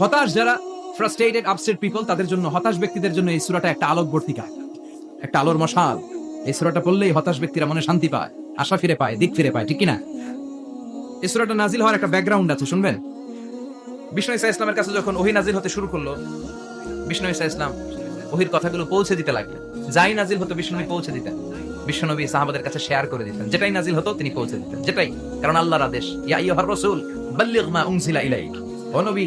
হতাশ যারা frustrated upset people তাদের জন্য, হতাশ ব্যক্তিদের জন্য এই সূরাটা একটা আলোকবর্তিকা একটা আলোর মশাল। এই সূরাটা পড়লেই হতাশ ব্যক্তিরা মনে শান্তি পায়, আশা ফিরে পায়, দিক ফিরে পায়, ঠিক কি না এই সূরাটা নাজিল হওয়ার একটা ব্যাকগ্রাউন্ড আছে, শুনবেন? বিষ্ণু ইসা ইসলামের কাছে যখন ওহি নাজিল হতে শুরু করল, বিষ্ণু ইসা ইসলাম ওহির কথাগুলো পৌঁছে দিতে লাগলেন। যাই নাজিল হতো বিষ্ণুনবী পৌঁছে দিতেন। বিশ্বনবী সাহাবাদের কাছে শেয়ার করে দিতেন। যেটাই নাজিল হতো, তিনি পৌঁছে দিতেন। যেটাই, কারণ আল্লাহর আদেশ, ইয়া আইয়ুহার রাসূল, বাল্লিগ মা উনজিলা ইলাইক। ও নবী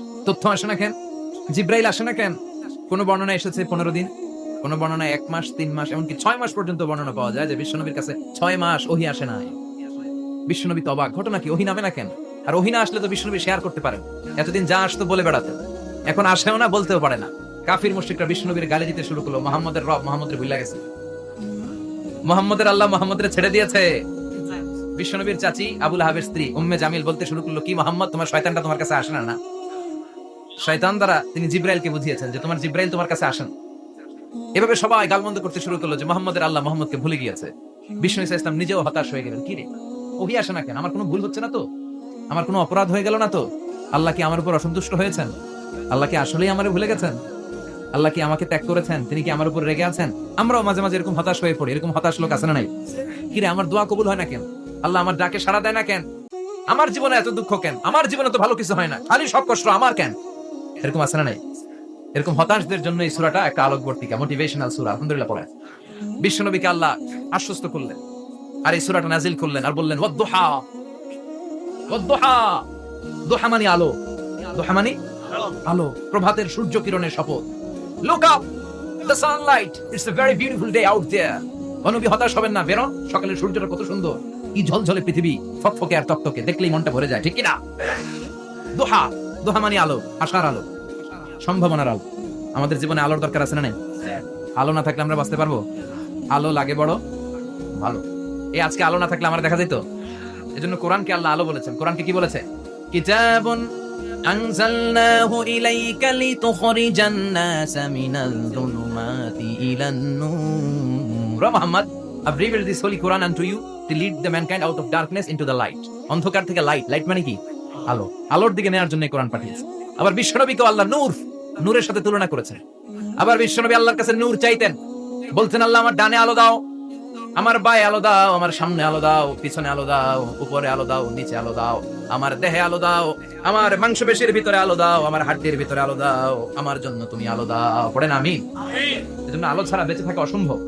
তথ্য আসে না কেন? জিব্রাইল আসে না কেন? কোন বর্ণনা এসেছে পনেরো দিন? কোন বর্ণনায় এক মাস, তিন মাস, এমনকি ছয় মাস পর্যন্ত বর্ণনা পাওয়া যায় যে বিশ্বনবীর কাছে ছয় মাস ওহি আসে না বিশ্বনবী তো অবাক। ঘটনা কি? ওহি নামে না কেন? আর ওহি না আসলে তো বিশ্বনবী শেয়ার করতে পারেন এতদিন যা আসতো বলে বেড়াতেন। এখন আসেও না, বলতেও পারে না। কাফির মুশরিকরা বিষ্ণুনবীর গালি দিতে শুরু করল। মোহাম্মদের রব মোহাম্মদের ভুলে গেছে। মোহাম্মদের আল্লাহ মোহাম্মদের ছেড়ে দিয়েছে। বিশ্বনবীর চাচি আবুল হাবের স্ত্রী উম্মে জামিল বলতে শুরু করল, কি মোহাম্মদ, তোমার শয়তানটা তোমার কাছে আসে না না? শয়তান দ্বারা তিনি জিব্রাইলকে বুঝিয়েছেন যে তোমার জিব্রাইল তোমার কাছে আসেন। এভাবে সবাই গালমন্দ করতে শুরু করল যে মোহাম্মদের আল্লাহ মোহাম্মদকে ভুলে গিয়েছে। বিষ্ণু ইসা ইসলাম নিজেও হতাশ হয়ে গেলেন, কি রে? ওহি আসে না কেন? আমার কোনো ভুল হচ্ছে না তো? আমার কোনো অপরাধ হয়ে গেল না তো? আল্লাহ কি আমার উপর অসন্তুষ্ট হয়েছেন? আল্লাহ কি আসলেই আমারে ভুলে গেছেন? আল্লাহ কি আমাকে ত্যাগ করেছেন? তিনি কি আমার উপর রেগে আছেন? আমরাও মাঝে মাঝে এরকম হতাশ হয়ে পড়ি, এরকম হতাশ লোক আছে না নাই? কিরে আমার দোয়া কবুল হয় না কেন? আল্লাহ আমার ডাকে সাড়া দেয় না কেন? আমার জীবনে এত দুঃখ কেন? আমার জীবনে তো ভালো কিছু হয় না। খালি সব কষ্ট আমার কেন? এরকম আছে না নাই? এরকম হতাশদের জন্য এই সুরাটা একটা আলোকবর্তিকা মোটিভেশনাল সুরা, আলহামদুলিল্লাহ পড়ে। বিশ্বনবীকে আল্লাহ আশ্বস্ত করলেন, আর এই সুরাটা নাজিল করলেন আর বললেন দোহা মানে আলো, দোহা মানে আলো। প্রভাতের সূর্য কিরণের শপথ। Look up the sunlight it's a very beautiful day out there অনুবি হতাশ হবেন না, বেরোন, সকালের সূর্যটা কত সুন্দর। কি ঝলঝলে পৃথিবী, ফকফকে আর তকতকে, দেখলেই মনটা ভরে যায়, ঠিক কি না? দোহা। দোহা মানে আলো, আশার আলো, সম্ভাবনার আলো। আমাদের জীবনে আলোর দরকার আছে না নাই? আলো না থাকলে আমরা বাঁচতে পারব? আলো লাগে বড়, ভালো। এই আজকে আলো না থাকলে আমার দেখা যেত এজন্য কোরআনকে আল্লাহ আলো বলেছেন। কোরআনকে কি বলেছে? কিতাবুন আনজালনাহু ইলাইকা লিতুখরিজান নাস মিনাল যুলুমাতি ইলান নূর। Muhammad I reveal this holy Quran unto you to lead the mankind out of darkness into the light অন্ধকার থেকে লাইট লাইট মানে কি? আলো। আলোর দিকে নেওয়ার জন্য কোরআন পাঠিয়েছে। আবার বিশ্বনবীকে আল্লাহ নূর নূরের সাথে তুলনা করেছেন। আবার বিশ্বনবী আল্লাহর কাছে নূর চাইতেন। বলতেন আল্লাহ আমার ডানে আলো দাও আমার বায়ে আলো দাও আমার সামনে আলো দাও পিছনে আলো দাও উপরে আলো দাও নিচে আলো দাও আমার দেহে আলো দাও আমার মাংসপেশির ভিতরে আলো দাও আমার হাড্ডির ভিতরে আলো দাও আমার জন্য তুমি আলো দাও। পড়েন আমি? এজন্য আলো ছাড়া বেঁচে থাকা অসম্ভব।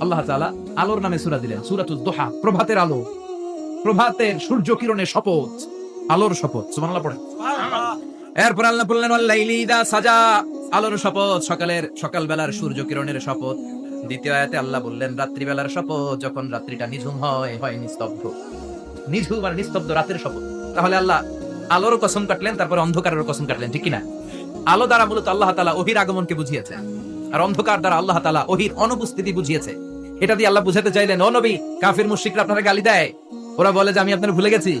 আল্লাহ তাআলা আলোর নামে সূরা দিলেন। সূরাতুদ দোহা প্রভাতের আলো। প্রভাতের সূর্য কিরণের শপথ। আলোর শপথ, সুবহানাল্লাহ পড়েন। এরপর আল্লাহ বললেন, ওয়াল্লাইলি ইদা সাজা। আলোর শপথ, সকালের সকাল বেলার সূর্য কিরণের শপথ। দ্বিতীয় আয়াতে আল্লাহ বললেন রাত্রি বেলার শপথ, যখন রাত্রিটা নিঝুম হয় হয় নিস্তব্ধ। নিঝুম আর নিস্তব্ধ রাতের শপথ। তাহলে আল্লাহ আলোর কসম কাটলেন, তারপর অন্ধকারের কসম কাটলেন, ঠিক কিনা? আলো দ্বারা মূলত আল্লাহ তাআলা ওহির আগমনকে বুঝিয়েছে। আর অন্ধকার দ্বারা আল্লাহ তাআলা ওহির অনুপস্থিতি বুঝিয়েছে। এটা দিয়ে আল্লাহ বুঝাতে চাইলেন, ও নবী, কাফির মুশরিকরা আপনারা গালি দেয়। ওরা বলে যে, আমি আপনার ভুলে গেছি।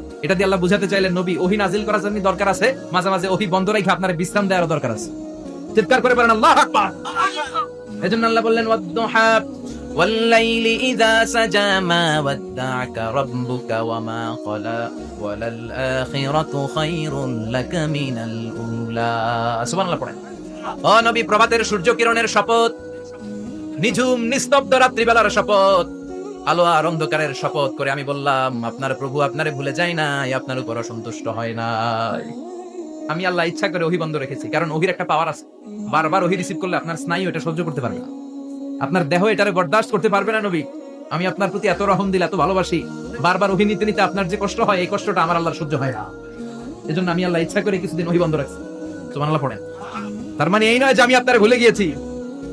এটা দিয়ে আল্লাহ বুঝাতে চাইলেন নবী ওহি নাজিল করার জন্য দরকার আছে মাঝে মাঝে ওহি বন্ধ রেখে আপনার বিশ্রাম দেওয়ারও দরকার আছে চিৎকার করে পারেন আল্লাহ আকবার এজন্য আল্লাহ বললেন ওয়াদ্দুহা والليل إذا سجى ما ودعك ربك وما قلى وللآخرة خير لك من الأولى সুবহানাল্লাহ পড়েন ও নবী প্রভাতের সূর্য কিরণের শপথ নিঝুম নিস্তব্ধ রাত্রিবেলার শপথ আলো আর অন্ধকারের শপথ করে আমি বললাম, আপনার প্রভু আপনারে ভুলে যায় নাই, আপনার উপর অসন্তুষ্ট হয় নাই। আমি আল্লাহ ইচ্ছা করে ওহি বন্ধ রেখেছি, কারণ ওহির একটা পাওয়ার আছে। বারবার ওহি রিসিভ করলে আপনার স্নায়ু এটা সহ্য করতে পারবে না। আপনার দেহ এটারে বরদাস্ত করতে পারবে না নবী। আমি আপনার প্রতি এত রহম দিল, এত ভালোবাসি। বারবার ওহি নিতে নিতে আপনার যে কষ্ট হয়, এই কষ্টটা আমার আল্লাহর সহ্য হয় না। এজন্য আমি আল্লাহ ইচ্ছা করে কিছুদিন ওহি বন্ধ রাখছি। সুবহানাল্লাহ পড়েন। তার মানে এই নয় যে আমি আপনারে ভুলে গিয়েছি।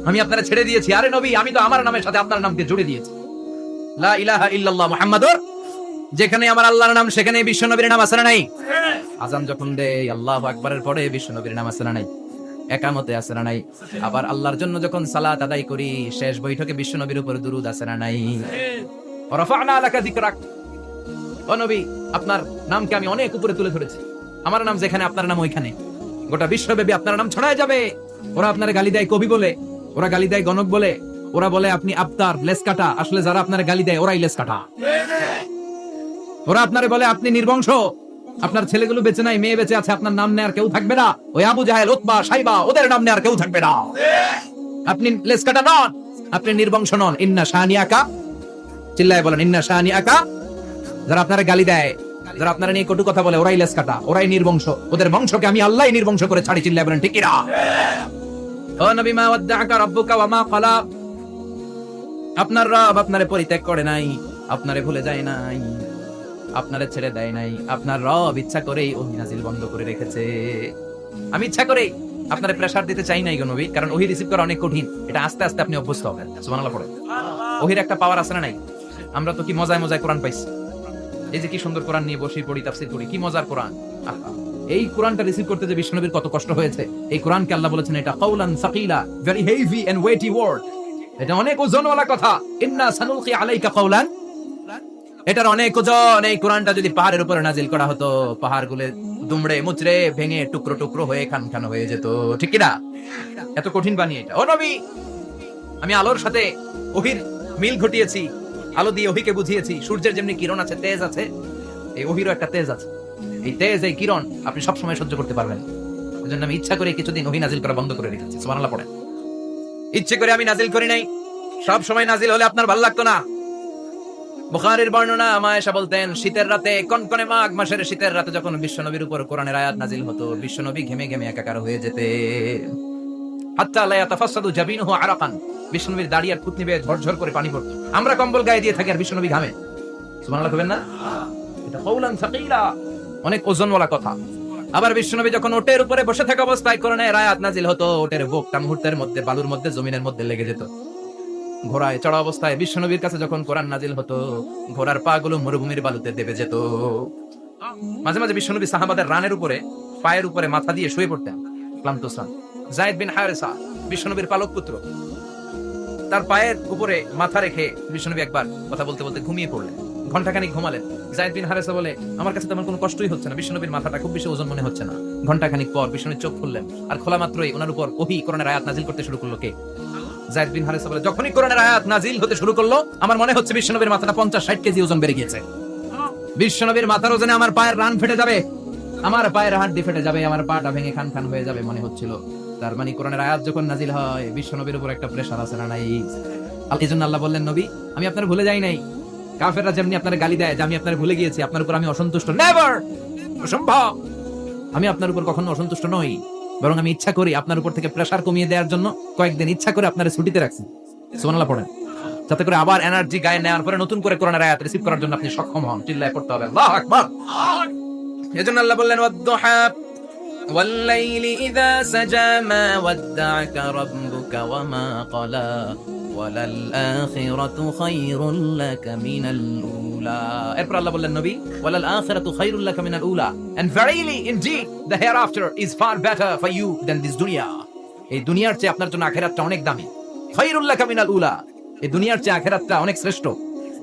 আমি আপনারা ছেড়ে দিয়েছি। আরে নবী, আমি তো আমার নামের সাথে আপনার নামকে জুড়ে দিয়েছি। লা যেখানে আমার আল্লাহর নাম সেখানে বিশ্ব নবীর নাম নাই? আজান যখন আল্লাহু আকবারের পরে বিশ্ব নবীর নাম নাই? একামতে নাই? আবার আল্লাহর জন্য যখন সালাত আদায় করি, শেষ বৈঠকে বিশ্ব নবীর উপর দুরুদ নাই? আপনার নামকে আমি অনেক উপরে তুলে ধরেছি। আমার নাম যেখানে, আপনার নাম ওইখানে। গোটা বিশ্বব্যাপী আপনার নাম ছড়ায় যাবে। ওরা আপনার গালি দেয় কবি বলে, ওরা গালি দেয় গণক বলে। ওরা বলে, আপনি আবতার লেস কাটা আসলে যারা আপনার গালি দেয়, ওরাই লেস কাটা ওরা আপনারে বলে, আপনি নির্বংশ। আপনার ছেলেগুলো বেঁচে নাই, মেয়ে বেঁচে আছে, আপনার নাম নেয়ার কেউ থাকবে না। ওই আবু জাহেল ওতবা সাইবা, ওদের নাম নেয়ার কেউ থাকবে না। আপনি লেস কাটা নন, আপনি নির্বংশ নন। ইন্না শাহানিয়াকা চিল্লায় বলেন, ইন্না শাহানিয়াকা যারা আপনারা গালি দেয়, যারা আপনারা নিয়ে কটু কথা বলে, ওরাই লেস কাটা ওরাই নির্বংশ। ওদের বংশকে আমি আল্লাহ নির্বংশ করে ছাড়ি, চিল্লায় বলেন, ঠিক ও নবী, মা ওয়াদ্দাআকা রাব্বুকা ওয়া মা ক্বালা আপনার রব আপনারে পরিত্যাগ করে নাই আপনারে ভুলে যায় নাই আপনারে ছেড়ে দেয় নাই। আপনার রব ইচ্ছা করেই ওহি নাজিল বন্ধ করে রেখেছে। আমি ইচ্ছা করেই আপনারে প্রেসার দিতে চাই নাই গো নবী কারণ ওহি রিসিভ করা অনেক কঠিন। এটা আস্তে আস্তে আপনি অভ্যস্ত হবেন। সুবহানাল্লাহ পড়ে ওহির একটা পাওয়ার আছে না নাই? আমরা তো কি মজায় মজায় কোরআন পাইছি। এই যে কি সুন্দর কোরআন নিয়ে বসে পড়ি তাফসীর করি কি মজার কোরআন? এই কোরআনটা রিসিভ করতে যে বিষ্ণুনবীর কত কষ্ট হয়েছে এই কোরআনকে আল্লাহ বলেছেন এটা কাউলান সাকিলা very heavy and weighty word এটা অনেক ওজনওয়ালা কথা। ইন্না সানুলকি আলাইকা কাউলান এটার অনেক ওজন। এই কোরআনটা যদি পাহাড়ের উপরে নাজিল করা হতো পাহাড়গুলো দুমড়ে মুচড়ে ভেঙে টুকরো টুকরো হয়ে খান খান হয়ে যেত। ঠিক কি না এত কঠিন বানিয়ে এটা। ও নবী, আমি আলোর সাথে ওহির মিল ঘটিয়েছি। আলো দিয়ে ওহিকে বুঝিয়েছি। সূর্যের যেমনি কিরণ আছে, তেজ আছে, এই ওহিরও একটা তেজ আছে। এই তেজ, এই কিরণ আপনি সব সময় সহ্য করতে পারবেন এই জন্য আমি ইচ্ছা করে কিছুদিন ওহি নাজিল করা বন্ধ করে রেখেছি। সুবহানাল্লাহ, পড়েন। ইচ্ছে করে আমি নাজিল করি নাই। সব সময় নাজিল হলে আপনার ভালো লাগতো না। বুখারীর বর্ণনা মায়েশা বলতেন, শীতের রাতে, কনকনে মাঘ মাসের শীতের রাতে যখন বিশ্বনবীর উপর কোরআনের আয়াত নাজিল হতো, বিশ্বনবী ঘেমে ঘেমে একাকার হয়ে যেতে। হাত্তা লা ইয়াতাফাসসাদু জাবিনুহু আরাকান। বিশ্বনবীর দাড়ি আর থুতনি বেয়ে ঝরঝর করে পানি পড়তো। আমরা কম্বল গায়ে দিয়ে থাকি আর বিশ্বনবী ঘামে। সুবহানাল্লাহ কবেন না? এটা কওলান সাকিলা অনেক ওজনওয়ালা কথা। আবার বিশ্বনবী যখন ওটের উপরে বসে থাকা অবস্থায় কোরআনের আয়াত নাজিল হতো, ওটের বুকটা মুহূর্তের মধ্যে, বালুর মধ্যে, জমিনের মধ্যে লেগে যেত। ঘোড়ায় চড়া অবস্থায় বিশ্বনবীর কাছে যখন কোরআন নাজিল হতো, ঘোড়ার পা গুলো মরুভূমির বালুতে দেবে যেত। মাঝে মাঝে বিশ্বনবী সাহাবাদের রানের উপরে, পায়ের উপরে মাথা দিয়ে শুয়ে পড়তেন। ক্লান্ত স্নান জায়েদ বিন হারেসা বিশ্বনবীর পালক পুত্র, তার পায়ের উপরে মাথা রেখে বিশ্বনবী একবার কথা বলতে বলতে ঘুমিয়ে পড়লেন। ঘন্টাখানিক ঘুমালেন। জায়েদ বিন হারেসা বলে, আমার কাছে তেমন কোনো কষ্টই হচ্ছে না। বিশ্বনবীর মাথাটা খুব বেশি ওজন মনে হচ্ছে না। ঘন্টাখানিক পর বিশ্বনবীর চোখ খুললেন। আর খোলা মাত্রই ওনার উপর ওহি কোরআনের আয়াত নাজিল করতে শুরু করল কে? জায়েদ বিন হারেসা বলে, যখনই কোরআনের আয়াত নাজিল হতে শুরু করল, আমার মনে হচ্ছে বিশ্বনবীর মাথাটা পঞ্চাশ ষাট কেজি ওজন বেড়ে গিয়েছে। বিশ্বনবীর মাথার ওজনে আমার পায়ের রান ফেটে যাবে। আমার পায়ের হাড্ডি ফেটে যাবে, আমার পাটা ভেঙে খান খান হয়ে যাবে মনে হচ্ছিল। তার মানে কোরআনের আয়াত যখন নাজিল হয়, বিশ্বনবীর উপর একটা প্রেশার আছে না নাই? আল্লাহ বললেন, নবী, আমি আপনার ভুলে যাই নাই। কাফেররা যেমনি আপনার গালি দেয় যে আমি আপনার ভুলে গিয়েছি আপনার উপর আমি অসন্তুষ্ট নেভার অসম্ভব আমি আপনার উপর কখনো অসন্তুষ্ট নই বরং আমি ইচ্ছা করি আপনার উপর থেকে প্রেশার কমিয়ে দেওয়ার জন্য কয়েকদিন ইচ্ছা করে আপনার ছুটিতে রাখছি সুবহানাল্লাহ পড়েন যাতে করে আবার এনার্জি গায়ে নেওয়ার পরে নতুন করে কোরআনের আয়াত রিসিভ করার জন্য আপনি সক্ষম হন চিল্লায় পড়তে হবে আল্লাহু আকবার এজন্য আল্লাহ বললেন ওয়াদ্দুহা والليل إذا سجى ما ودعك ربك وما قلى ওয়ালাল খায়রুল লাকা মিনাল উলা এরপর আল্লাহ দুনিয়া দুনিয়ার চেয়ে আপনার জন্য আখিরাতটা অনেক দামি। খায়রুল লাকা মিনাল উলা এই দুনিয়ার চেয়ে আখিরাতটা অনেক শ্রেষ্ঠ।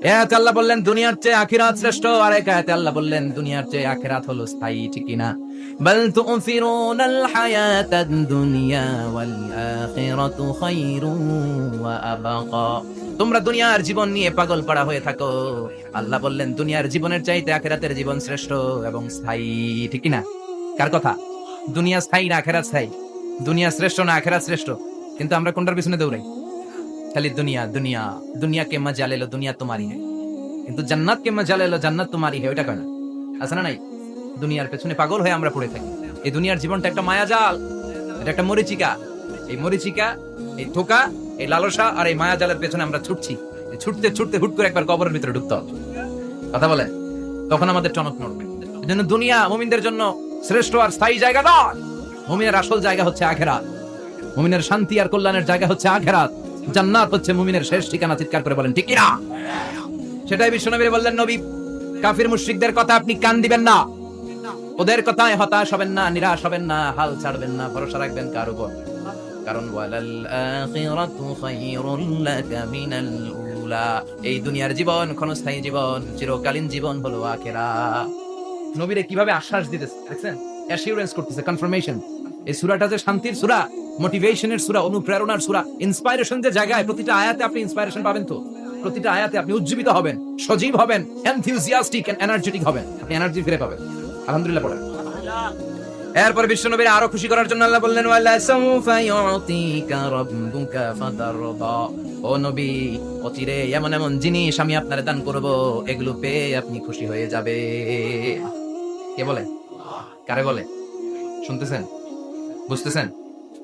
এক আল্লাহ বললেন, দুনিয়ার চেয়ে আখিরাত শ্রেষ্ঠ আর এক আয়াতে আল্লাহ বললেন, দুনিয়ার চেয়ে আখিরাত হলো স্থায়ী, ঠিক না? বল তুফিরুন আল হায়াতাদ দুনিয়া ওয়াল আখিরাতু খায়রুন ওয়া আবাকা। তোমরা দুনিয়ার জীবন নিয়ে পাগল পাড়া হয়ে থাকো। আল্লাহ বললেন, দুনিয়ার জীবনের চাইতে আখিরাতের জীবন শ্রেষ্ঠ এবং স্থায়ী, ঠিক না? কার কথা? দুনিয়া স্থায়ী না আখিরাত স্থায়ী? দুনিয়া শ্রেষ্ঠ না আখিরাত শ্রেষ্ঠ? কিন্তু আমরা কোনটার পিছনে দৌড়াই? খালি দুনিয়া দুনিয়া দুনিয়া কে মজা লেলো দুনিয়া তোমারই হ্যাঁ কিন্তু জান্নাত কে মজা লেলো জান্নাত তোমারই হ্যাঁ ওইটা কয় না? আছে না নাই? দুনিয়ার পেছনে পাগল হয়ে আমরা পড়ে থাকি। এই দুনিয়ার জীবনটা একটা মায়াজাল, এটা একটা মরিচিকা। এই মরিচিকা, এই ধোকা এই লালসা আর এই মায়াজালের পেছনে আমরা ছুটছি। ছুটতে ছুটতে হুট করে একবার কবরের ভিতরে ঢুকতে হবে। কথা বলে? তখন আমাদের টনক নড়বে। এই জন্য দুনিয়া মুমিনদের জন্য শ্রেষ্ঠ আর স্থায়ী জায়গা নয়। মুমিনের আসল জায়গা হচ্ছে আখেরাত। মুমিনের শান্তি আর কল্যাণের জায়গা হচ্ছে আখেরাত। জান্নাত হচ্ছে মুমিনের শেষ ঠিকানা চিৎকার করে বলেন, ঠিক কিনা? সেটাই বিশ্বনবী বললেন, নবী, কাফির মুশরিকদের কথা আপনি কান দিবেন না। ওদের কথায় হতাশ হবেন না, নিরাশ হবেন না, হাল ছাড়বেন না, ভরসা রাখবেন কার উপর? কারণ, ওয়ালাল আখিরাতু খায়রুল লাকা মিনাল উলা। এই দুনিয়ার জীবন, ক্ষণস্থায়ী জীবন, চিরকালীন জীবন হলো আখেরা। নবীরে কীভাবে আশ্বাস দিতেছে, দেখছেন? অ্যাসিউরেন্স করতেছে কনফার্মেশন এই সূরাটা যে শান্তির সূরা মোটিভেশনের সূরা, অনুপ্রেরণার সূরা ইন্সপাইরেশন যে জায়গায়, প্রতিটা আয়াতে আপনি ইন্সপাইরেশন পাবেন তো? প্রতিটা আয়াতে আপনি উজ্জীবিত হবেন, সজীব হবেন এনথিউজিয়াস্টিক এন্ড এনার্জেটিক হবেন। আপনি এনার্জি ফিরে পাবেন। আলহামদুলিল্লাহ পড়েন। এরপর বিশ্বনবীর আরও খুশি করার জন্য আল্লাহ বললেন, ওয়ালা সাউফা ইউতিকা রাব্বুকা ফাতারদা। ও নবী, অচিরে এমন এমন জিনিস আমি আপনারে দান করব, এগুলো পেয়ে আপনি খুশি হয়ে যাবে কে বলে? কারে বলে? শুনতেছেন? বুঝতেছেন?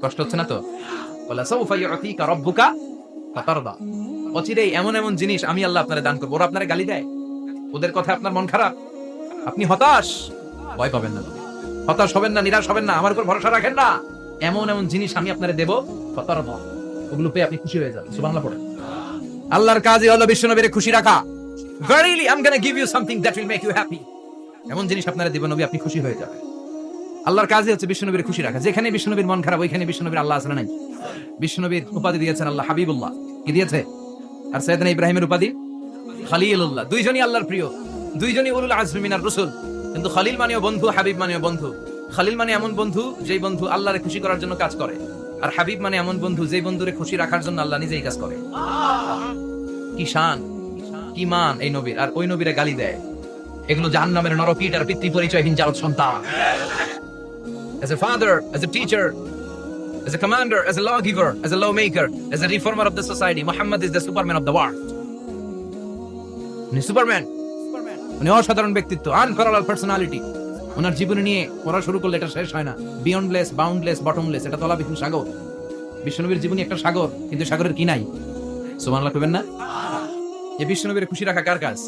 কষ্ট হচ্ছে না তো? অচিরেই এমন এমন জিনিস আমি আল্লাহ আপনারে দান করব। ওরা আপনারে গালি দেয়। ওদের কথা আপনার মন খারাপ। আপনি হতাশ? ভয় পাবেন না হতাশ হবেন না, নিরাশ হবেন না। আমার উপর ভরসা রাখেন না। এমন এমন জিনিস আমি আপনারে দেব ওগুলো পেয়ে আপনি খুশি হয়ে যাবেন। সুবহানাল্লাহ পড়েন। আল্লাহর কাজই হলো বিশ্বনবীরে খুশি রাখা। Verily I am gonna you something that will you এমন জিনিস আপনারা দেবেন নবী, আপনি খুশি হয়ে যাবেন। আল্লাহর কাজই হচ্ছে বিশ্বনবীর খুশি রাখা। যেখানে বিশ্বনবীর মন খারাপ, ওইখানে বিশ্বনবীর আল্লাহ আসলে নাই। বিশ্বনবীর উপাধি দিয়েছেন আল্লাহ হাবিবুল্লাহ। কি দিয়েছে? আর সৈয়দনা ইব্রাহিমের উপাধি? খালিলুল্লাহ। দুইজনই আল্লাহর প্রিয়। দুইজনই উলুল আজমি মিনার রসুল। কিন্তু খালিল মানেও বন্ধু, হাবিব মানেও বন্ধু। খালিল মানে এমন বন্ধু, যেই বন্ধু আল্লাহরে খুশি করার জন্য কাজ করে। আর হাবিব মানে এমন বন্ধু, যেই বন্ধুরে খুশি রাখার জন্য আল্লাহ নিজেই কাজ করে। কি শান, কি মান এই নবীর। আর ওই নবীরে গালি দেয়। এগুলো জাহান্নামের নরকীট আর পিতৃ পরিচয়হীন জারদ সন্তান। As a father, as a teacher, as a commander, as a lawgiver, as a lawmaker, as a reformer of the society, muhammad is the superman of the world. Superman উনি অসাধারণ ব্যক্তিত্ব আনপ্যারালাল পার্সোনালিটি ওনার জীবনী নিয়ে পড়া শুরু করলে এটা শেষ হয় না। বিয়ন্ডলেস বাউন্ডলেস বটমলেস এটা তলাবিহীন সাগর। বিশ্বনবীর জীবনী একটা সাগর, কিন্তু সাগরের কি নাই? সুবহানাল্লাহ কইবেন না? যে বিশ্বনবীর খুশি রাখা কার কাজ?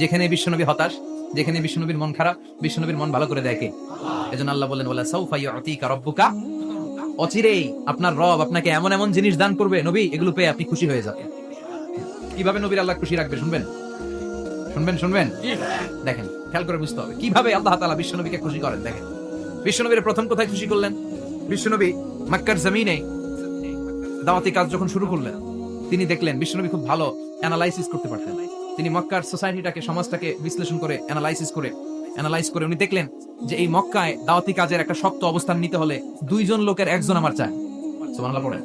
যেখানে বিশ্বনবী হতাশ, যেখানে বিশ্বনবীর মন খারাপ, বিশ্বনবীর মন ভালো করে দেখে। এজন্য আল্লাহ বলেন, ওয়ালা সাউফা অচিরেই আপনার রব আপনাকে এমন এমন জিনিস দান করবে, নবী, এগুলো পেয়ে আপনি খুশি হয়ে যাবেন। কীভাবে নবীর আল্লাহ খুশি রাখবে, শুনবেন? শুনবেন শুনবেন? দেখেন, খেয়াল করে বুঝতে হবে। কীভাবে আল্লাহ বিশ্বনবীকে খুশি করেন, দেখেন। বিশ্বনবীর প্রথম কোথায় খুশি করলেন? বিশ্বনবী মক্কার জমিনে দাওয়াতি কাজ যখন শুরু করলেন, তিনি দেখলেন বিশ্বনবী খুব ভালো অ্যানালাইসিস করতে পারতেন। তিনি মক্কার সোসাইটিটাকে, সমাজটাকে বিশ্লেষণ করে অ্যানালাইসিস করে অ্যানালাইজ করে উনি দেখলেন যে এই মক্কায় দাওয়াতি কাজের একটা শক্ত অবস্থান নিতে হলে দুইজন লোকের একজন আমার চায় সুবহানাল্লাহ, পড়েন।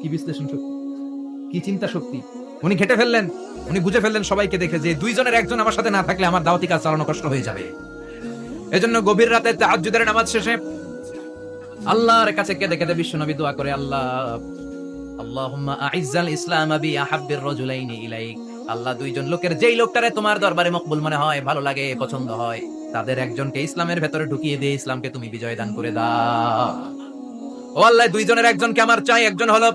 কি বিশ্লেষণ শক্তি? কি চিন্তা শক্তি? উনি ঘেটে ফেললেন, উনি বুঝে ফেললেন সবাইকে দেখে যে দুইজনের একজন আমার সাথে না থাকলে আমার দাওয়াতি কাজ চালানো কষ্ট হয়ে যাবে। এজন্য গভীর রাতে তাহাজ্জুদের নামাজ শেষে আল্লাহর কাছে কেঁদে কেঁদে বিশ্বনবী দোয়া করে, আল্লাহ, আল্লাহুম্মা আইজ্জাল ইসলাম বি আহাব্বির রাজুলাইনি ইলাইক। আল্লাহ দুইজন লোকের যেই লোকটারে তোমার দরবারে মকবুল মনে হয়, ভালো লাগে, পছন্দ হয়, তাদের একজনকে ইসলামের ভেতরে ঢুকিয়ে দিয়ে ইসলামকে তুমি বিজয় দান করে দাও। ও আল্লাহ, দুইজনের একজনকে আমার চাই, একজন হলো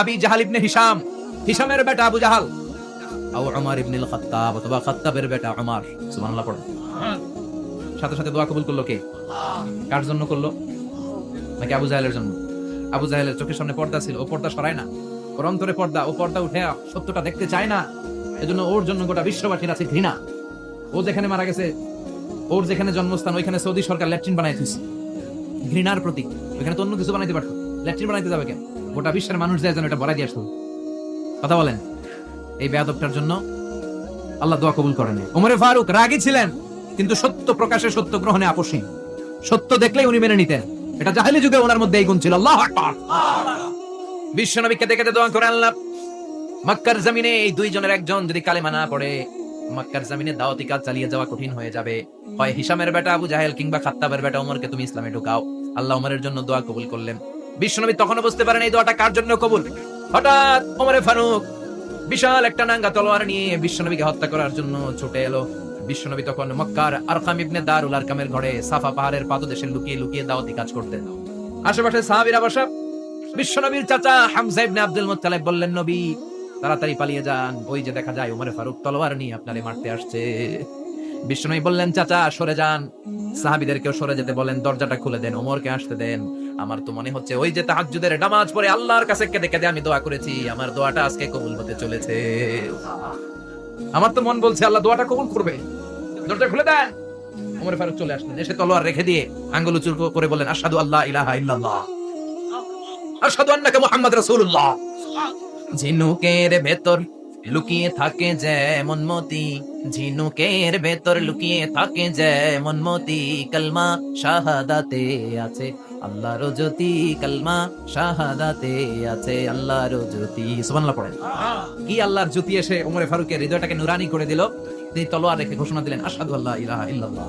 আবি জাহাল ইবনে হিশাম, হিশামের বেটা আবু জাহাল। আও উমর ইবনে আল খাত্তাব অথবা খাত্তাবের বেটা উমর, সুবহানাল্লাহ পড়ো। সাথে সাথে দোয়া কবুল করল কে? কার জন্য করল? নাকি আবু জাহেলের জন্য? আবু জাহেলের চোখের সামনে পর্দা ছিল, ও পর্দা সরায় না। ওর অন্তরে পর্দা, ও পর্দা উঠে সত্যটা দেখতে চায় না। এজন্য ওর জন্য গোটা বিশ্ববাসীর আছে ঘৃণা। ও যেখানে মারা গেছে, ওর যেখানে জন্মস্থান, ওইখানে সৌদি সরকার ল্যাট্রিন বানাই দিচ্ছে ঘৃণার প্রতীক। ওইখানে তো অন্য কিছু বানাইতে পারতো। ল্যাট্রিন বানাইতে যাবে কেন? গোটা বিশ্বের মানুষ যায় যেন এটা বড়াই দিয়ে আসতো কথা বলেন, এই বেয়াদবটার জন্য আল্লাহ দোয়া কবুল করেন। ওমরে ফারুক, রাগী ছিলেন, কিন্তু সত্য প্রকাশে, সত্য গ্রহণে আপোষহীন। সত্য দেখলেই উনি মেনে নিতেন। এটা জাহেলি যুগে ওনার মধ্যে এই গুণ ছিল। আল্লাহ বিশ্ব নবীকে দেখে দোয়া করে আল্লাহ মক্কার জমিনে এই দুইজনের একজন যদি কালেমা না পড়ে, মক্কার জমিনে দাওয়াতি কাজ চালিয়ে যাওয়া কঠিন হয়ে যাবে। হয় হিসামের বেটা আবু জাহেল কিংবা খাত্তাবের বেটা ওমরকে তুমি ইসলামে ঢুকাও। আল্লাহ ওমরের জন্য দোয়া কবুল করলেন। বিশ্বনবী তখনও বুঝতে পারেন এই দোয়াটা কার জন্য কবুল? হঠাৎ ওমরে ফারুক বিশাল একটা নাঙ্গা তলোয়ার নিয়ে বিশ্বনবীকে হত্যা করার জন্য ছুটে এলো। বিশ্বনবী তখন মক্কার আরকাম ইবনে দারুল আরকামের ঘরে সাফা পাহাড়ের পাদদেশে লুকিয়ে লুকিয়ে দাওয়াতি কাজ করতেন। আশেপাশে সাহাবীরা বসা। বিশ্বনবীর চাচা হামজা ইবনে আব্দুল মুত্তালিব বললেন, নবী তাড়াতাড়ি পালিয়ে যান। ওই যে দেখা যায় ওমরে ফারুক তলোয়ার নিয়ে আপনারে মারতে আসছে। বিশ্বনবী বললেন, চাচা, সরে যান। সাহাবীদেরকেও সরে যেতে বলেন, দরজাটা খুলে দেন, ওমরকে আসতে দেন। আমার তো মনে হচ্ছে ওই যে তাহাজ্জুদের নামাজ পড়ে আল্লাহর কাছে কেঁদে কেঁদে আমি দোয়া করেছি, আমার দোয়াটা আজকে কবুল হতে চলেছে। আমার তো মন বলছে, আল্লাহ, দোয়াটা কবুল করবে। দরজা খুলে দেন। ওমর ফারুক চলে আসলেন, এসে তলোয়ার রেখে দিয়ে আঙ্গুল উঁচু করে বলেন, আশহাদু আল্লাহ ইলাহা ইল্লাল্লাহ। আশহাদু আন্নাকা মুহাম্মাদ রাসূলুল্লাহ। ঝিনুকের ভেতর লুকিয়ে থাকে যেমন মতি। ঝিনুকের ভেতর লুকিয়ে থাকে যেমন মতি। কলমা শাহাদাতে আছে, আল্লাহর জ্যোতি। কলমা শাহাদাতে আছে, আল্লাহর জ্যোতি। সুবহানাল্লাহ কি আল্লাহর জ্যোতি এসে ওমরে ফারুকের হৃদয়টাকে নুরানি করে দিল? তিনি তলোয়ার রেখে ঘোষণা দিলেন, আশহাদু আল্লাহ ইলাহা ইল্লাল্লাহ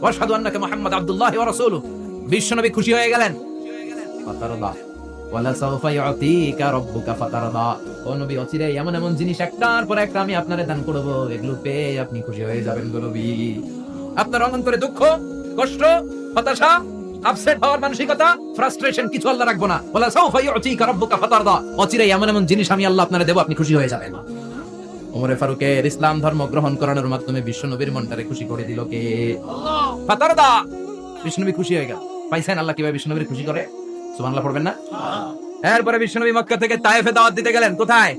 ওয়া আশহাদু আন্নাকা মুহাম্মাদ আব্দুল্লাহ ওয়া বিশ্বনবী খুশি হয়ে গেলেন। অচিরে এমন এমন জিনিস একটার পর একটা আমি আপনারে দান করব। এগুলো পেয়ে আপনি খুশি হয়ে যাবেন আপনার অন্তরে দুঃখ, কষ্ট, হতাশা আপসেট হওয়ার মানসিকতা ফ্রাস্ট্রেশন কিছু আল্লাহ রাখব না। অচিরে এমন এমন জিনিস আমি আল্লাহ আপনারে দেব, আপনি খুশি হয়ে যাবেন। ওমরে ফারুকের ইসলাম ধর্ম গ্রহণ করানোর মাধ্যমে বিশ্বনবীর মনটারে খুশি করে দিল কে? ফাতারদা! বিষ্ণুনবী খুশি হয়ে গেল। পাইছেন আল্লাহ কীভাবে বিষ্ণুনবীর খুশি করে? সুবহানাল্লাহ পড়বেন না? এরপরে বিশ্বনবী মক্কা থেকে তায়েফে দাওয়াত দিতে গেলেন। কোথায়?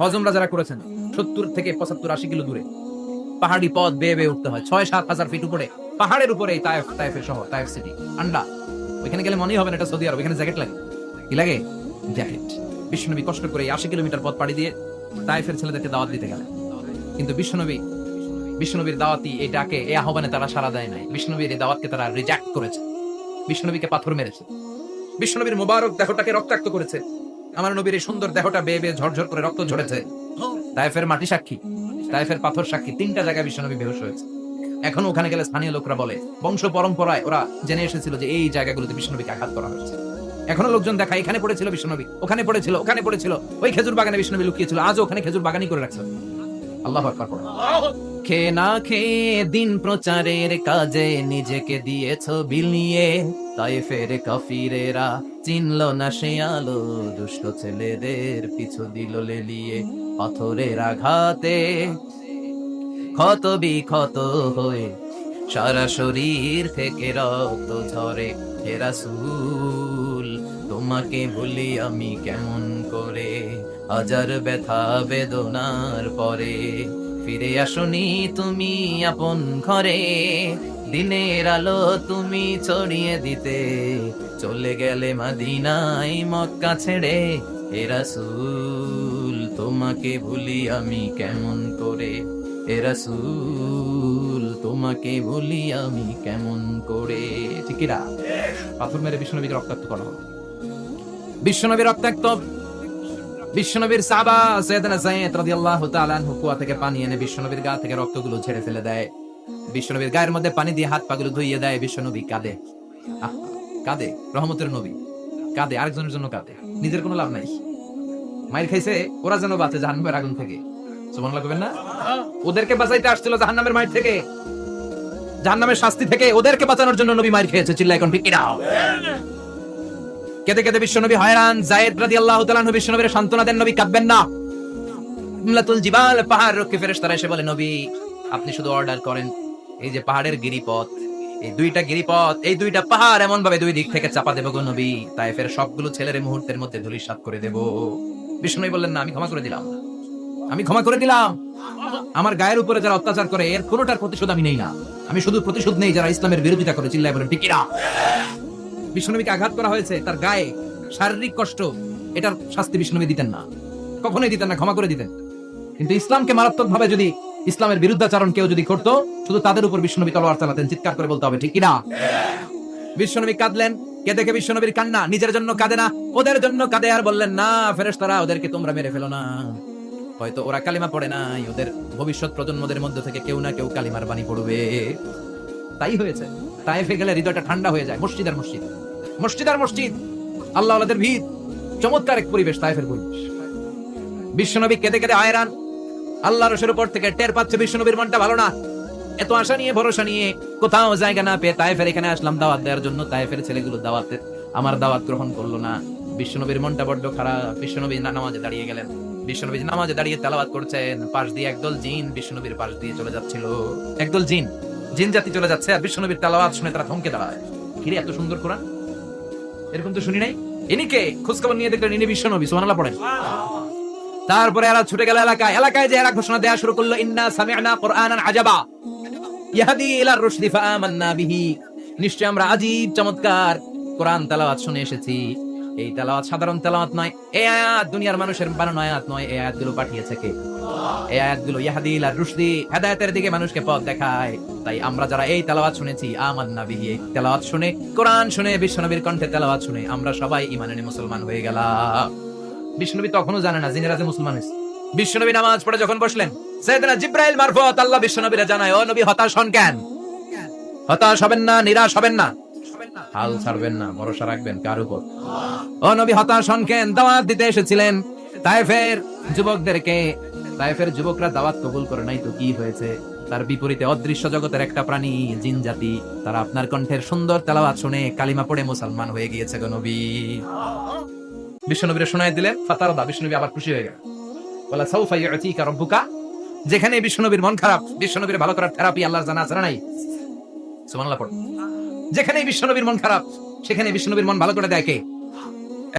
হজমরা যারা করেছেন সত্তর থেকে পঁচাত্তর আশি কিলো দূরে। পাহাড়ি পথ বেয়ে বেয়ে উঠতে হয়। ছয় সাত হাজার ফিট উপরে। পাহাড়ের উপরে এই তায়েফ তায়েফের শহর তায়েফ সিটি আন্ডা ওইখানে গেলে মনেই হবে না এটা সৌদি আরব। এখানে জ্যাকেট লাগে। কি লাগে? জ্যাকেট বিশ্বনবী কষ্ট করে আশি কিলোমিটার পথ পাড়ি দিয়ে তায়েফের ছেলেদেরকে দাওয়াত দিতে গেলেন। কিন্তু বিশ্বনবী বিষ্ণুনবীর দাওয়াতি এই ডাকে এ আহ্বানে তারা সারা দেয় নাই। বিষ্ণুনবীর এই দাওয়াতকে তারা রিজেক্ট করেছে। বিষ্ণুনবীকে পাথর মেরেছে। বিষ্ণুনবীর মোবারক দেহটাকে রক্তাক্ত করেছে। আমার নবীর এই সুন্দর দেহটা বেয়ে বেয়ে ঝরঝর করে রক্ত ঝরেছে। তাইফের মাটি সাক্ষী, তাইফের পাথর সাক্ষী। তিনটা জায়গায় বিশ্বনবী বেহুশ হয়েছে। এখন ওখানে গেলে স্থানীয় লোকরা বলে, বংশ পরম্পরায় ওরা জেনে এসেছিল যে এই জায়গাগুলোতে বিষ্ণুনবীকে আঘাত করা হয়েছে। এখনও লোকজন দেখা, এখানে পড়েছিল বিষ্ণুনবী ওখানে পড়েছিল ওখানে পড়েছিল। ওই খেজুর বাগানে বিষ্ণুনবী লুকিয়েছিল, আজও ওখানে খেজুর বাগানই করে রাখছে। আল্লাহ আকবার পড়ে। খে না খেয়ে দিন প্রচারের কাজে নিজেকে দিয়েছ বিলিয়ে। তাই ফের কাফিরেরা চিনল না সে আলো দুষ্ট ছেলেদের পিছু দিল লেলিয়ে পাথরের আঘাতে। ক্ষত বিক্ষত হয়ে সারা শরীর থেকে রক্ত ঝরে হেরাসুল তোমাকে ভুলি আমি কেমন হাজার ব্যথা বেদনার পরে ফিরে আসনি তুমি আপন ঘরে। দিনের আলো তুমি ছড়িয়ে দিতে চলে গেলে মাদিনাই মক্কা ছেড়ে। হে রাসূল, তোমাকে ভুলি আমি কেমন করে? হে রাসূল, তোমাকে ভুলি আমি কেমন করে? ঠিকিরা পাথর মেরে বিষ্ণুনবীকে রক্তাক্ত করা হলো বিশ্বনবী রক্তাক্ত বিশ্বনবীর সাহাবা সৈয়দনা সাইয়েদ রাদিয়াল্লাহু তাআলা আনহু কুয়া থেকে পানি এনে বিশ্বনবীর গা থেকে রক্তগুলো ঝেড়ে ফেলে দেয়। বিশ্বনবীর গায়ের মধ্যে পানি দিয়ে হাত পাগুলো ধুইয়ে দেয়। বিশ্বনবী কাঁদে। কাঁদে? রহমতের নবী। কাঁদে, আরেকজনের জন্য কাঁদে। নিজের কোনো লাভ নাই। মাইর খাইছে, ওরা যেন বাঁচে জাহান্নামের আগুন থেকে। সুবহানাল্লাহ কইবেন না? ওদেরকে বাঁচাইতে আসছিল জাহান্নামের মাইর থেকে। জাহান্নামের শাস্তি থেকে ওদেরকে বাঁচানোর জন্য নবী মাইর খেয়েছে। চিল্লা এখন ঠিক? কিনা কেঁদে কেঁদে বিশ্বনবী হয়রান জায়েদ রাদিয়াল্লাহু তাআলা নবী বিশ্বনবীর সান্ত্বনা দেন, নবী কাঁদবেন না। ইমলাতুল জিবাল, পাহাড় রক্ষে এসে বলে, নবী, আপনি শুধু অর্ডার করেন, এই যে পাহাড়ের গিরিপথ, এই দুইটা গিরিপথ, এই দুইটা পাহাড় এমন ভাবে দুই দিক থেকে চাপা গো নবী সবগুলো ছেলের মুহূর্তের মধ্যে ধূলিসাৎ করে দেব। বিষ্ণু বললেন, না, আমি ক্ষমা করে দিলাম আমি ক্ষমা করে দিলাম। আমার গায়ের উপরে যারা অত্যাচার করে, এর কোনোটার প্রতিশোধ আমি নেই না। আমি শুধু প্রতিশোধ নেই যারা ইসলামের বিরোধিতা করে, চিল্লায় বলেন ঠিকিরা বিষ্ণুনবীকে আঘাত করা হয়েছে, তার গায়ে শারীরিক কষ্ট, এটার শাস্তি বিষ্ণুনবী দিতেন না। কখনোই দিতেন না, ক্ষমা করে দিতেন। কিন্তু ইসলামকে মারাত্মক ভাবে যদি ইসলামের বিরুদ্ধাচরণ কেউ যদি করতো, শুধু তাদের উপর বিষ্ণুনবী তলোয়ার চালাতেন। চিৎকার করে বলতে হবে, ঠিক কিনা বিশ্বনবী কাঁদলেন, কে দেখে বিশ্বনবীর কান্না? নিজের জন্য কাঁদে না, ওদের জন্য কাঁদে, আর বললেন, না, ফেরেশতারা, ওদেরকে তোমরা মেরে ফেলো না। হয়তো ওরা কালিমা পড়ে নাই, ওদের ভবিষ্যৎ প্রজন্মদের মধ্যে থেকে কেউ না কেউ কালিমার বাণী পড়বে। তাই হয়েছে। তাইফে গেলে হৃদয়টা ঠান্ডা হয়ে যায়, মসজিদ আর মসজিদ। মসজিদ আর মসজিদ। আল্লাহ ভিড় চমৎকার এক পরিবেশ তাইফের পরিবেশ। বিশ্বনবী কেঁদে কেঁদে আয়রান আল্লাহ রসের উপর থেকে টের পাচ্ছে বিশ্বনবীর মনটা ভালো না। এত আশা নিয়ে, ভরসা নিয়ে কোথাও জায়গা না পেয়ে তাইফের এখানে আসলাম দাওয়াত দেওয়ার জন্য। তাইফের ছেলেগুলো দাওয়াতে আমার দাওয়াত গ্রহণ করল না। বিশ্বনবীর মনটা বড্ড খারাপ। বিশ্বনবী নামাজে দাঁড়িয়ে গেলেন। বিশ্বনবী নামাজে দাঁড়িয়ে তেলাওয়াত করছেন, পাশ দিয়ে একদল জিন বিশ্বনবীর পাশ দিয়ে চলে যাচ্ছিল। একদল জিন। জিন জাতি চলে যাচ্ছে আর বিশ্বনবীর তেলাওয়াত শুনে তারা থমকে দাঁড়ায়। কিরে এত সুন্দর কোরআন? এরকম তো শুনি নাই? ইনি কে খোঁজখবর নিয়ে দেখলেন ইনি বিশ্ব নবী, সুবহানাল্লাহ পড়েন। তারপরে এরা ছুটে গেল এলাকায়। এলাকায় যে এরা ঘোষণা দেওয়া শুরু করল, ইন্না সামিআনা কুরআনান আজাবা। ইয়াহদি ইলা রুশদি, ফাআমান্না বিহি। নিশ্চয় আমরা আজীব, চমৎকার কোরআন তেলাওয়াত শুনে এসেছি। এই তেলাওয়াত সাধারণ তেলাওয়াত নয়, এই আয়াত দুনিয়ার মানুষের বানানো আয়াত নয়, এই আয়াতগুলো পাঠিয়েছে কে? এই আয়াতগুলো ইয়াহদি ইলা রুশদি হেদায়েতের দিকে মানুষকে পথ দেখায়। তাই আমরা যারা এই তেলাওয়াত শুনেছি, আমান্না বিহি, এই তেলাওয়াত শুনে, কোরআন শুনে, বিশ্বনবীর কণ্ঠে তেলাওয়াত শুনে আমরা সবাই ঈমানে মুসলমান হয়ে গেলাম। বিষ্ণুনবী তখনও জানে না জিনেরা যে মুসলমান হয়েছে। বিশ্বনবী নামাজ পড়ে যখন বসলেন সৈয়দনা জিব্রাইল মারফত আল্লাহ বিশ্বনবীরা জানায়, ও নবী, হতাশ হন কেন? হতাশ হবেন না, নিরাশ হবেন না। হাল ছাড়বেন না, ভরসা রাখবেন কার উপর? ও নবী, হতাশ হন কেন? দাওয়াত দিতে এসেছিলেন। তাইফের যুবকদেরকে তাইফের যুবকরা দাওয়াত কবুল করে নাই তো কি হয়েছে? তার বিপরীতে অদৃশ্য জগতের একটা প্রাণী, জিন জাতি, তারা আপনার কণ্ঠের সুন্দর তেলাওয়াত শুনে কালিমা পড়ে মুসলমান হয়ে গিয়েছে গো নবী। বিশ্বনবীরে শোনায় দিলেন ফাতারদা বিশ্বনবী আবার খুশি হয়ে গেল। বলা, সাউফা ইউতিকা রাব্বুকা? যেখানে বিশ্বনবীর মন খারাপ বিশ্বনবীর ভালো করার থেরাপি আল্লাহর জানা আছে না নাই? সুবহানাল্লাহ, পড়ো। যেখানে বিশ্বনবীর মন খারাপ সেখানে বিশ্বনবীর মন ভালো করে কে